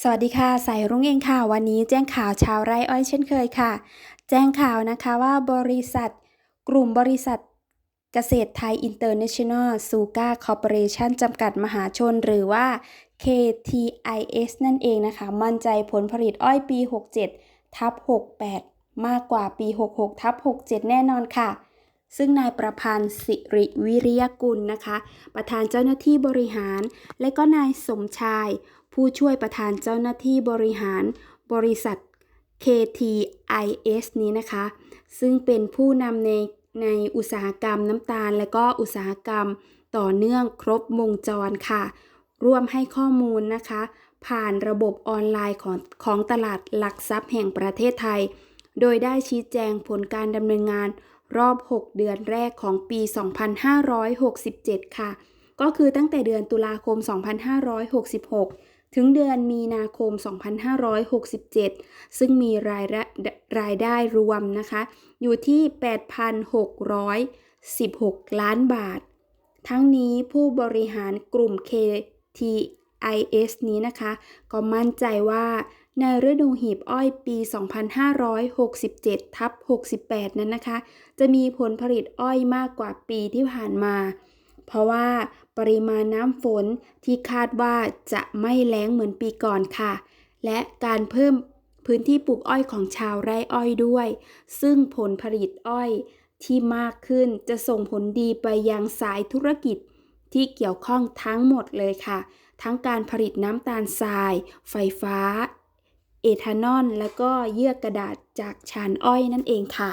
สวัสดีค่ะ สายรุ้งเองค่ะ วันนี้แจ้งข่าวชาวไร่อ้อยเช่นเคยค่ะ แจ้งข่าวนะคะว่าบริษัท กลุ่มบริษัทเกษตรไทยอินเตอร์เนชั่นแนลซูก้าคอร์ปอเรชั่นจำกัดมหาชนหรือว่า KTIS นั่นเองนะคะ มั่นใจผลผลิตอ้อยปี 67 ทับ 68 มากกว่าปี 66 ทับ 67 แน่นอนค่ะ ซึ่งนายประพันธ์สิริวิริยกุลนะคะ ประธานเจ้าหน้าที่บริหาร และก็นายสมชาย ผู้ช่วยประธานเจ้าหน้าที่บริหารบริษัท KTIS นี้นะคะ ซึ่งเป็นผู้นำในในอุตสาหกรรมน้ำตาล และก็อุตสาหกรรมต่อเนื่องครบวงจรค่ะ ร่วมให้ข้อมูลนะคะ ผ่านระบบออนไลน์ของของตลาดหลักทรัพย์แห่งประเทศไทย โดยได้ชี้แจงผลการดำเนินงานรอบ 6 เดือนแรกของปี 2567 ค่ะ ก็คือตั้งแต่เดือนตุลาคม 2566 ถึงเดือนมีนาคม 2567 ซึ่งมีรายรายได้รวมนะคะ อยู่ที่ 8,616 ล้านบาท ทั้งนี้ผู้บริหารกลุ่ม KTIS นี้นะคะ ก็มั่นใจว่าในฤดูหีบอ้อยปี 2567 ทับ 68 นั้นนะคะ จะมีผลผลิตอ้อยมากกว่าปีที่ผ่านมา เพราะว่าปริมาณน้ำฝนที่คาดว่าจะไม่แล้งเหมือนปีก่อนค่ะ และการเพิ่มพื้นที่ปลูกอ้อยของชาวไร่อ้อยด้วย ซึ่งผลผลิตอ้อยที่มากขึ้นจะส่งผลดีไปยังสายธุรกิจที่เกี่ยวข้องทั้งหมดเลยค่ะ ทั้งการผลิตน้ำตาลทราย ไฟฟ้า เอทานอล และก็เยื่อกระดาษจากชานอ้อยนั่นเองค่ะ